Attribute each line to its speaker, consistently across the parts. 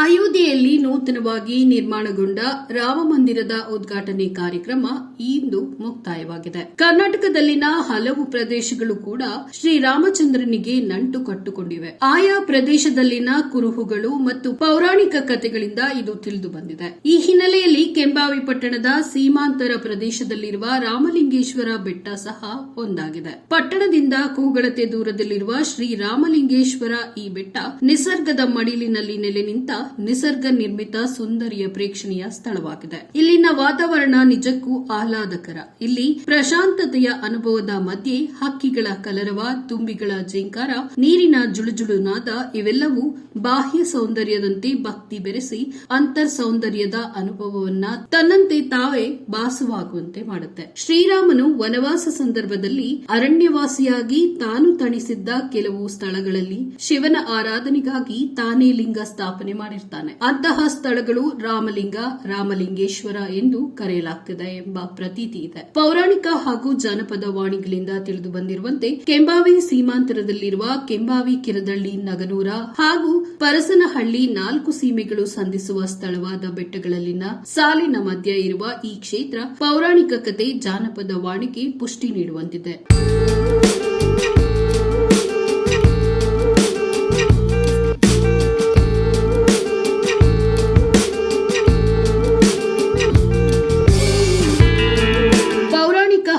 Speaker 1: ಅಯೋಧ್ಯೆಯಲ್ಲಿ ನೂತನವಾಗಿ ನಿರ್ಮಾಣಗೊಂಡ ರಾಮಮಂದಿರದ ಉದ್ಘಾಟನೆ ಕಾರ್ಯಕ್ರಮ ಇಂದು ಮುಕ್ತಾಯವಾಗಿದೆ. ಕರ್ನಾಟಕದಲ್ಲಿನ ಹಲವು ಪ್ರದೇಶಗಳು ಕೂಡ ಶ್ರೀರಾಮಚಂದ್ರನಿಗೆ ನಂಟು ಕಟ್ಟುಕೊಂಡಿವೆ. ಆಯಾ ಪ್ರದೇಶದಲ್ಲಿನ ಕುರುಹುಗಳು ಮತ್ತು ಪೌರಾಣಿಕ ಕಥೆಗಳಿಂದ ಇದು ತಿಳಿದು ಬಂದಿದೆ. ಈ ಹಿನ್ನೆಲೆಯಲ್ಲಿ ಕೆಂಬಾವಿ ಪಟ್ಟಣದ ಸೀಮಾಂತರ ಪ್ರದೇಶದಲ್ಲಿರುವ ರಾಮಲಿಂಗೇಶ್ವರ ಬೆಟ್ಟ ಸಹ ಒಂದಾಗಿದೆ. ಪಟ್ಟಣದಿಂದ ಕೂಗಳತೆ ದೂರದಲ್ಲಿರುವ ಶ್ರೀ ರಾಮಲಿಂಗೇಶ್ವರ ಈ ಬೆಟ್ಟ ನಿಸರ್ಗದ ಮಡಿಲಿನಲ್ಲಿ ನೆಲೆ ನಿಂತ ನಿಸರ್ಗ ನಿರ್ಮಿತ ಸುಂದರಿಯ ಪ್ರೇಕ್ಷಣೀಯ ಸ್ಥಳವಾಗಿದೆ. ಇಲ್ಲಿನ ವಾತಾವರಣ ನಿಜಕ್ಕೂ ಆಹ್ಲಾದಕರ. ಇಲ್ಲಿ ಪ್ರಶಾಂತತೆಯ ಅನುಭವದ ಮಧ್ಯೆ ಹಕ್ಕಿಗಳ ಕಲರವ, ತುಂಬಿಗಳ ಜಿಂಕಾರ, ನೀರಿನ ಜುಳುಜುಳು ನಾದ ಇವೆಲ್ಲವೂ ಬಾಹ್ಯ ಸೌಂದರ್ಯದಂತೆ ಭಕ್ತಿ ಬೆರೆಸಿ ಅಂತರ್ ಸೌಂದರ್ಯದ ಅನುಭವವನ್ನ ತನ್ನಂತೆ ತಾವೇ ಭಾಸವಾಗುವಂತೆ ಮಾಡುತ್ತೆ. ಶ್ರೀರಾಮನು ವನವಾಸ ಸಂದರ್ಭದಲ್ಲಿ ಅರಣ್ಯವಾಸಿಯಾಗಿ ತಾನು ತಣಿಸಿದ್ದ ಕೆಲವು ಸ್ಥಳಗಳಲ್ಲಿ ಶಿವನ ಆರಾಧನೆಗಾಗಿ ತಾನೇ ಲಿಂಗ ಸ್ಥಾಪನೆ ಮಾಡಿರ್ತಾನೆ ಅಂತಹ ಸ್ಥಳಗಳು ರಾಮಲಿಂಗ, ರಾಮಲಿಂಗೇಶ್ವರ ಎಂದು ಕರೆಯಲಾಗ್ತಿದೆ ಎಂಬ ಪ್ರತೀತಿ ಇದೆ. ಪೌರಾಣಿಕ ಹಾಗೂ ಜಾನಪದ ವಾಣಿಗಳಿಂದ ತಿಳಿದು ಬಂದಿರುವಂತೆ ಕೆಂಬಾವಿ ಸೀಮಾಂತರದಲ್ಲಿರುವ ಕೆಂಬಾವಿ ಕಿರದಳ್ಳಿ, ನಗನೂರ ಹಾಗೂ ಪರಸನಹಳ್ಳಿ ನಾಲ್ಕು ಸೀಮೆಗಳು ಸಂಧಿಸುವ ಸ್ಥಳವಾದ ಬೆಟ್ಟಗಳಲ್ಲಿನ ಸಾಲಿನ ಮಧ್ಯ ಇರುವ ಈ ಕ್ಷೇತ್ರ ಪೌರಾಣಿಕ ಕತೆ ಜಾನಪದ ವಾಣಿಗೆ ಪುಷ್ಟಿ ನೀಡುವಂತಿದೆ.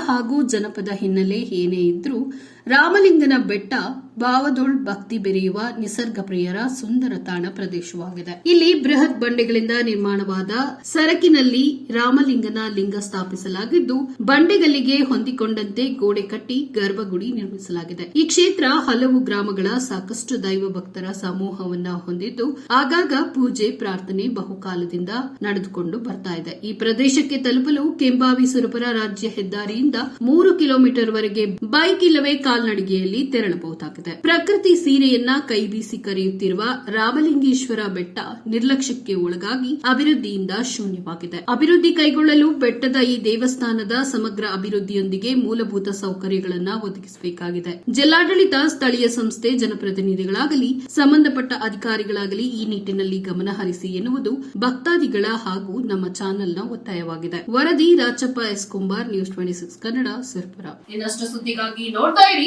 Speaker 1: ಹಾಗೂ ಜನಪದ ಹಿನ್ನೆಲೆ ಏನೇ ಇದ್ರೂ ರಾಮಲಿಂಗನ ಬೆಟ್ಟ ಬಾವದೋಳ್ ಭಕ್ತಿ ಬೆರೆಯುವ ನಿಸರ್ಗ ಪ್ರಿಯರ ಸುಂದರ ತಾಣ ಪ್ರದೇಶವಾಗಿದೆ. ಇಲ್ಲಿ ಬೃಹತ್ ಬಂಡೆಗಳಿಂದ ನಿರ್ಮಾಣವಾದ ಸರಕಿನಲ್ಲಿ ರಾಮಲಿಂಗನ ಲಿಂಗ ಸ್ಥಾಪಿಸಲಾಗಿದ್ದು ಬಂಡೆಗಲ್ಲಿಗೆ ಹೊಂದಿಕೊಂಡಂತೆ ಗೋಡೆ ಕಟ್ಟಿ ಗರ್ಭಗುಡಿ ನಿರ್ಮಿಸಲಾಗಿದೆ. ಈ ಕ್ಷೇತ್ರ ಹಲವು ಗ್ರಾಮಗಳ ಸಾಕಷ್ಟು ದೈವ ಭಕ್ತರ ಸಮೂಹವನ್ನ ಹೊಂದಿದ್ದು, ಆಗಾಗ ಪೂಜೆ, ಪ್ರಾರ್ಥನೆ ಬಹುಕಾಲದಿಂದ ನಡೆದುಕೊಂಡು ಬರ್ತಾ ಇದೆ. ಈ ಪ್ರದೇಶಕ್ಕೆ ತಲುಪಲು ಕೆಂಬಾವಿ ಸುರಪುರ ರಾಜ್ಯ ಹೆದ್ದಾರಿಯಿಂದ ಮೂರು ಕಿಲೋಮೀಟರ್ ವರೆಗೆ ಬೈಕ್ ಇಲ್ಲವೇ ಕಾಲ್ನಡಿಗೆಯಲ್ಲಿ ತೆರಳಬಹುದಾಗಿದೆ. ಪ್ರಕೃತಿ ಸೀರೆಯನ್ನ ಕೈಬೀಸಿ ಕರೆಯುತ್ತಿರುವ ರಾಮಲಿಂಗೇಶ್ವರ ಬೆಟ್ಟ ನಿರ್ಲಕ್ಷ್ಯಕ್ಕೆ ಒಳಗಾಗಿ ಅಭಿವೃದ್ಧಿಯಿಂದ ಶೂನ್ಯವಾಗಿದೆ. ಅಭಿವೃದ್ಧಿ ಕೈಗೊಳ್ಳಲು ಬೆಟ್ಟದ ಈ ದೇವಸ್ಥಾನದ ಸಮಗ್ರ ಅಭಿವೃದ್ಧಿಯೊಂದಿಗೆ ಮೂಲಭೂತ ಸೌಕರ್ಯಗಳನ್ನು ಒದಗಿಸಬೇಕಾಗಿದೆ. ಜಿಲ್ಲಾಡಳಿತ, ಸ್ಥಳೀಯ ಸಂಸ್ಥೆ, ಜನಪ್ರತಿನಿಧಿಗಳಾಗಲಿ, ಸಂಬಂಧಪಟ್ಟ ಅಧಿಕಾರಿಗಳಾಗಲಿ ಈ ನಿಟ್ಟಿನಲ್ಲಿ ಗಮನ ಹರಿಸಿ ಎನ್ನುವುದು ಭಕ್ತಾದಿಗಳ ಹಾಗೂ ನಮ್ಮ ಚಾನೆಲ್ನ ಒತ್ತಾಯವಾಗಿದೆ. ವರದಿ Rachappa S Kumbar, news twenty six Kannada, Sirpura.
Speaker 2: ಇನ್ನಷ್ಟು ಸುದ್ದಿಗಾಗಿ ನೋಡ್ತಾ ಇರಿ.